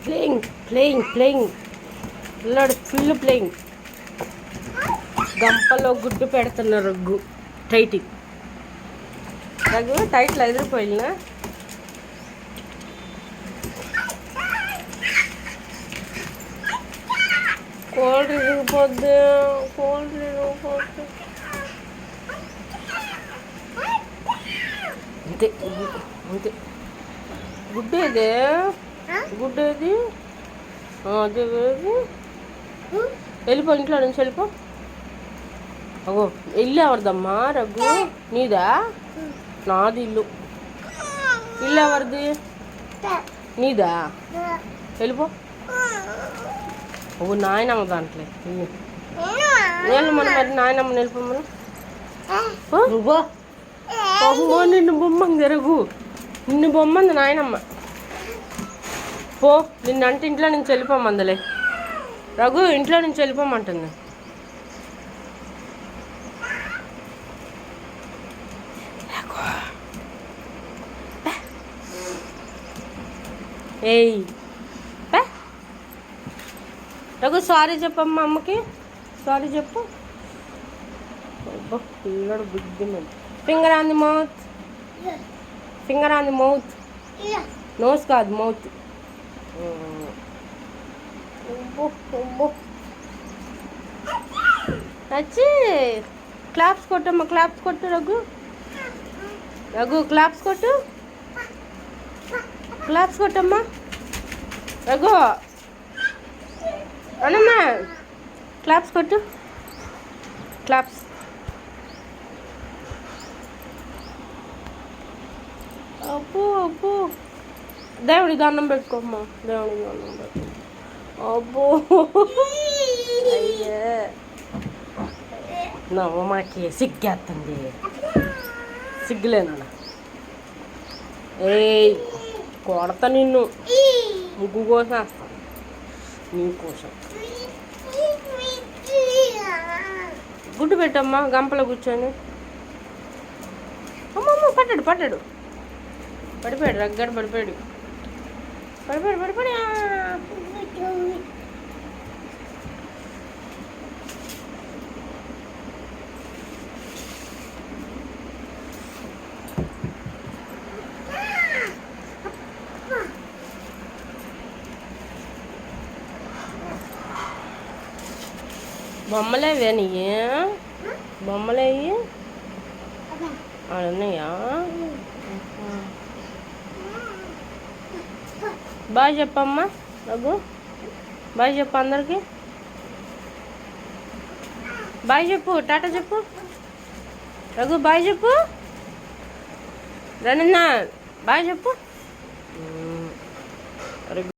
Playing playing playing పిల్లడు full playing గంపలో గుడ్డు పెడుతున్న రగ్గు టైట్ రగ్గు టైట్లు ఎదిరిపోయినా కోల్డ్ ఇరిగిపోద్ది కోల్డ్ ఇరిగిపోద్ది అంతే అంతే. గుడ్డు ఇదే. గుడ్డు ఏది? అదే ఏది? వెళ్ళిపో ఇంట్లో నుంచి వెళ్ళిపో. అగో ఇల్లు ఎవరిదమ్మా రఘు? నీదా? నాది ఇల్లు. ఇల్లు ఎవరిది? నీదా? వెళ్ళిపో. ఓ నాయనమ్మ దాంట్లో. నేను మన మరి నాయనమ్మ అమ్మో నిన్ను బొమ్మంది జరగు నిన్ను బొమ్మంది నాయనమ్మ. పో నిన్నంటే ఇంట్లో నుంచి వెళ్ళిపోమందలే. రఘు ఇంట్లో నుంచి వెళ్ళిపోమంటుంది. ఏయ్. రఘు సారీ చెప్పమ్మా అమ్మకి. సారీ చెప్పు. అబ్బా, పిల్లడు బుద్ధి finger on the mouth finger on the mouth nose కాదు మౌత్ వచ్చి క్లాప్స్ కొట్టమ్మా క్లాప్స్ కొట్టు రఘు రఘు క్లాప్స్ కొట్టు క్లాప్స్ కొట్టమ్మా రఘు అనమ్మా క్లాప్స్ కొట్టు క్లాప్స్ అప్పు అప్పు దేవుడి దండం పెట్టుకోమ్మా. దేవుడి దండం పెట్టుకో. అబ్బో. అయ్యే. నవ్వమాకి సిగ్గేస్తుంది సిగ్గులేనా ఏయ్ కొడతా నిన్ను. ముగ్గు కోసం నీ కోసం. గుడ్డు పెట్టమ్మా గంపలో కూర్చొని. అమ్మమ్మ పట్టాడు పట్టాడు. పడిపోయాడు రగ్గడు పడిపోయాడు. పడిపోయాడు పడిపోయాడు ఆ. బొమ్మలేవే నీయే బొమ్మలేవి బాగా చెప్పమ్మా రఘు బాయ్ చెప్పు అందరికి. బాయ్ చెప్పు టాటా చెప్పు. రఘు బాయ్ చెప్పు. రణన్న బాయ్ చెప్పు.